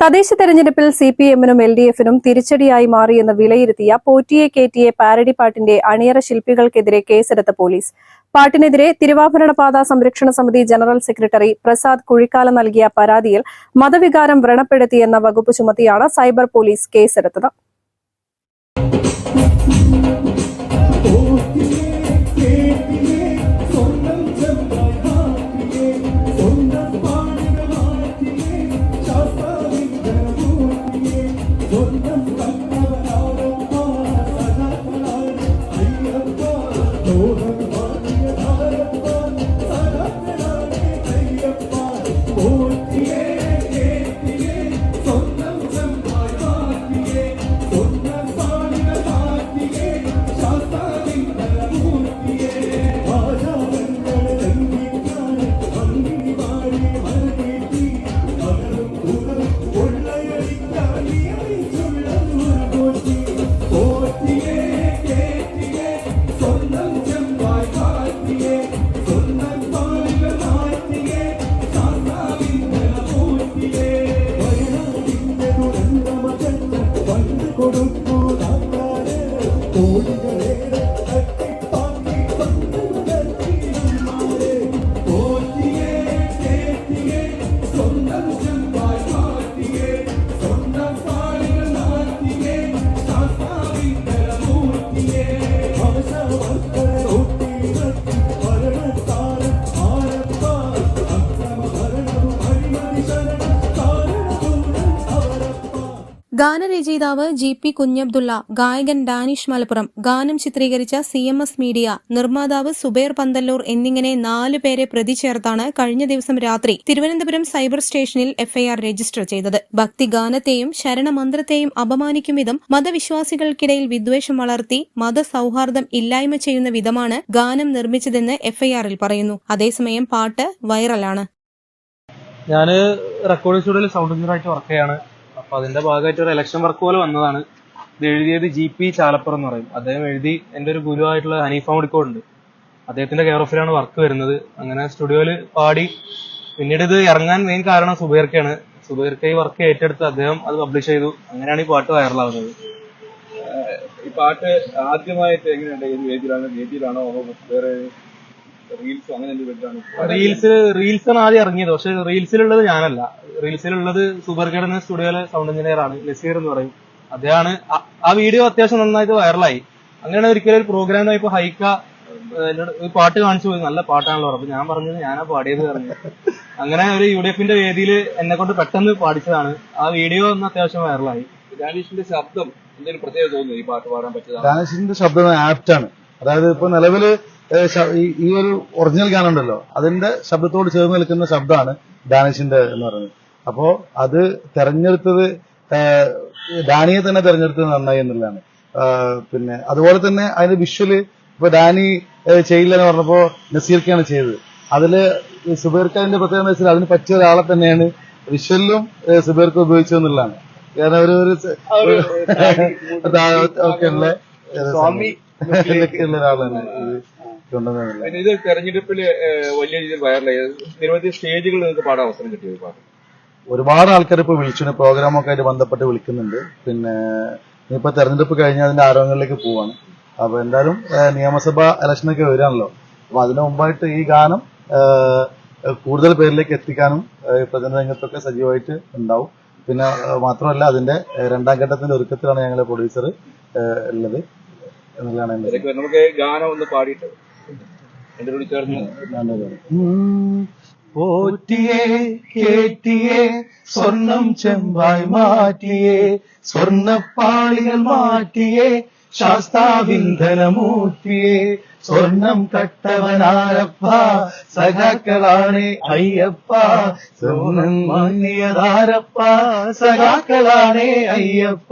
തദ്ദേശ തെരഞ്ഞെടുപ്പിൽ C P എമ്മിനും എൽ ഡി എഫിനും തിരിച്ചടിയായി മാറിയെന്ന് വിലയിരുത്തിയ പോറ്റിയെ കേറ്റിയെ പാരഡി പാട്ടിന്റെ അണിയറ ശില്പികൾക്കെതിരെ കേസെടുത്ത പോലീസ്. പാട്ടിനെതിരെ തിരുവാഭരണ പാത സംരക്ഷണ സമിതി ജനറൽ സെക്രട്ടറി പ്രസാദ് കുഴിക്കാല നൽകിയ പരാതിയിൽ മതവികാരം വ്രണപ്പെടുത്തിയെന്ന വകുപ്പ് ചുമത്തിയാണ് സൈബർ പോലീസ് കേസെടുത്തത്. കൊടുക്കൂ കോടികൾ ഗാനരചയിതാവ് ജി പി കുഞ്ഞബ്ദുള്ള ഗായകൻ ഡാനിഷ് മലപ്പുറം ഗാനം ചിത്രീകരിച്ച സി എം എസ് മീഡിയ നിർമ്മാതാവ് സുബൈർ പന്തല്ലൂർ എന്നിങ്ങനെ നാലു പേരെ പ്രതി ചേർത്താണ് കഴിഞ്ഞ ദിവസം രാത്രി തിരുവനന്തപുരം സൈബർ സ്റ്റേഷനിൽ എഫ്ഐആർ രജിസ്റ്റർ ചെയ്തത്. ഭക്തിഗാനത്തെയും ശരണമന്ത്രത്തെയും അപമാനിക്കും വിധം മതവിശ്വാസികൾക്കിടയിൽ വിദ്വേഷം വളർത്തി മതസൌഹാർദ്ദം ഇല്ലായ്മ ചെയ്യുന്ന വിധമാണ് ഗാനം നിർമ്മിച്ചതെന്ന് എഫ്ഐആറിൽ പറയുന്നു. അതേസമയം പാട്ട് വൈറലാണ്. ഞാൻ റെക്കോർഡിംഗ് സ്റ്റുഡിയോയിൽ സൗണ്ട് എഞ്ചിനീയറായിട്ട് വർക്ക് ചെയ്യാണ്. അപ്പൊ അതിന്റെ ഭാഗമായിട്ട് ഒരു ഇലക്ഷൻ വർക്ക് പോലെ വന്നതാണ്. ഇത് എഴുതിയത് ജി പി ചാലപ്പുറം എന്ന് പറയും. അദ്ദേഹം എഴുതി എന്റെ ഒരു ഗുരുവായിട്ടുള്ള ഹനീഫ മുടിക്കോ ഉണ്ട് അദ്ദേഹത്തിന്റെ കെയർ ഓഫിലാണ് വർക്ക് വരുന്നത്. അങ്ങനെ സ്റ്റുഡിയോയിൽ പാടി. പിന്നീട് ഇത് ഇറങ്ങാൻ മെയിൻ കാരണം സുബൈർക്കാണ്. സുബൈർക്ക് ഈ വർക്ക് ഏറ്റെടുത്ത് അദ്ദേഹം അത് പബ്ലിഷ് ചെയ്തു. അങ്ങനെയാണ് ഈ പാട്ട് വൈറലാവുന്നത് ഈ പാട്ട് ആദ്യമായിട്ട് എങ്ങനെയുണ്ട്? ഏത് വേദിയിലാണ് വേദിയിലാണോ വേറെ റീൽസോ അങ്ങനെ റീൽസ് റീൽസ് ആണ് ആദ്യം ഇറങ്ങിയത്. പക്ഷെ റീൽസിലുള്ളത് ഞാനല്ല. റീൽസിലുള്ളത് സൂപ്പർ എന്ന സ്റ്റുഡിയോയിലെ സൗണ്ട് എഞ്ചിനീയർ ആണ് നസീർ എന്ന് പറയും. അദ്ദേഹമാണ് ആ- വീഡിയോ അത്യാവശ്യം നന്നായിട്ട് വൈറലായി. അങ്ങനെയാണ് ഒരിക്കലും ഒരു പ്രോഗ്രാം ഇപ്പൊ ഹൈക്ക എന്നോട് ഒരു പാട്ട് കാണിച്ചു പോയി. നല്ല പാട്ടാണല്ലോ. അപ്പൊ ഞാൻ പറഞ്ഞത് ഞാനാ പാടിയത് പറഞ്ഞു. അങ്ങനെ ഒരു യു ഡി എഫിന്റെ വേദിയിൽ എന്നെ കൊണ്ട് പെട്ടെന്ന് പാടിച്ചതാണ്. ആ വീഡിയോ ഒന്ന് അത്യാവശ്യം വൈറലായി. ഡാനിഷിന്റെ ശബ്ദം എന്തെങ്കിലും പ്രത്യേകത തോന്നുന്നു? ഈ പാട്ട് പാടാൻ പറ്റിയതാണ്? ഡാനിഷിന്റെ ശബ്ദം ആപ്റ്റ് ആണ് അതായത് ഇപ്പൊ നിലവിൽ ഈ- ഒരു ഒറിജിനൽ ഗാനം ഉണ്ടല്ലോ അതിന്റെ ശബ്ദത്തോട് ചേർന്ന് നിൽക്കുന്ന ശബ്ദമാണ് ഡാനിഷിന്റെ എന്ന് പറയുന്നത് അപ്പോ അത് തെരഞ്ഞെടുത്തത് ഡാനിയെ തന്നെ തെരഞ്ഞെടുത്തത് നന്നായി എന്നുള്ളതാണ് പിന്നെ അതുപോലെ തന്നെ അതിന്റെ വിഷ്വൽ ഇപ്പൊ ഡാനി ചെയ്യില്ല എന്ന് പറഞ്ഞപ്പോ നസീർക്കാണ് ചെയ്തത് അതിൽ സുബൈർഖാന്റെ പ്രത്യേകത എന്ന് വെച്ചാൽ അതിന് പറ്റിയ ഒരാളെ തന്നെയാണ് വിഷ്വലിലും സുബൈർക്ക് ഉപയോഗിച്ചതെന്നുള്ളതാണ് കാരണം ഒരു ഒരു ഒക്കെ ഉള്ള സ്വാമി ഒരാളാണ് കൊണ്ടുവന്നില്ല ഇത് തെരഞ്ഞെടുപ്പിൽ വലിയ രീതിയിൽ വൈറലായി നിരവധി സ്റ്റേജുകളിൽ നിങ്ങൾക്ക് പാടാൻ അവസരം പാട്ട് ഒരുപാട് ആൾക്കാർ ഇപ്പൊ വിളിച്ചു പ്രോഗ്രാമൊക്കെ ആയിട്ട് ബന്ധപ്പെട്ട് വിളിക്കുന്നുണ്ട്. പിന്നെ ഇപ്പൊ തെരഞ്ഞെടുപ്പ് കഴിഞ്ഞ് അതിന്റെ ആരോഗ്യങ്ങളിലേക്ക് പോവാണ്. അപ്പൊ എന്തായാലും നിയമസഭാ ഇലക്ഷനൊക്കെ വരികയാണല്ലോ അപ്പൊ അതിനു മുമ്പായിട്ട് ഈ ഗാനം കൂടുതൽ പേരിലേക്ക് എത്തിക്കാനും പ്രചരണ രംഗത്തൊക്കെ സജീവമായിട്ട് ഉണ്ടാവും. പിന്നെ മാത്രമല്ല അതിന്റെ രണ്ടാം ഘട്ടത്തിന്റെ ഒരുക്കത്തിലാണ് ഞങ്ങളെ പ്രൊഡ്യൂസർ ഉള്ളത്. എന്നുള്ളതാണ് നമുക്ക് ഗാനം ഒന്ന് പാടിയിട്ട് രണ്ടു കൂടി ചേർന്ന് ഉം. പോറ്റിയേ കേറ്റിയേ സ്വർണം ചെമ്പായി മാറ്റിയേ സ്വർണപ്പാളികൾ മാറ്റിയേ ശാസ്താവിന്ധനമൂർത്തിയേ സ്വർണം കട്ടവനാരപ്പ സഖാക്കളാണ് അയ്യപ്പ സ്വർണം വാങ്ങിയതാരപ്പ സഖാക്കളാണ് അയ്യപ്പ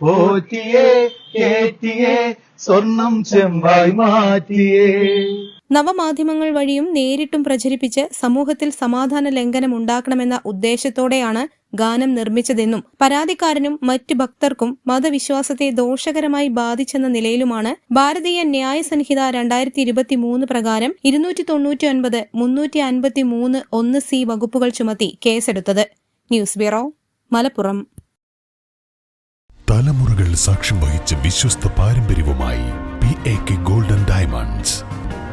പോറ്റിയേ കേറ്റിയേ സ്വർണം ചെമ്പായി മാറ്റിയേ നവമാധ്യമങ്ങൾ വഴിയും നേരിട്ടും പ്രചരിപ്പിച്ച് സമൂഹത്തിൽ സമാധാന ലംഘനം ഉണ്ടാക്കണമെന്ന ഉദ്ദേശത്തോടെയാണ് ഗാനം നിർമ്മിച്ചതെന്നും പരാതിക്കാരനും മറ്റ് ഭക്തർക്കും മതവിശ്വാസത്തെ ദോഷകരമായി ബാധിച്ചെന്ന നിലയിലുമാണ് ഭാരതീയ ന്യായ സംഹിത രണ്ടായിരത്തി ഇരുപത്തി മൂന്ന് പ്രകാരം ഇരുന്നൂറ്റി തൊണ്ണൂറ്റി ഒൻപത് മുന്നൂറ്റി അൻപത്തി മൂന്ന് ഒന്ന് സി വകുപ്പുകൾ ചുമത്തി കേസെടുത്തത്. News bureau Malappuram. തലമുറകൾ സാക്ഷ്യം വഹിച്ച വിശ്വസ്ത പാരമ്പര്യവുമായി P A K golden diamonds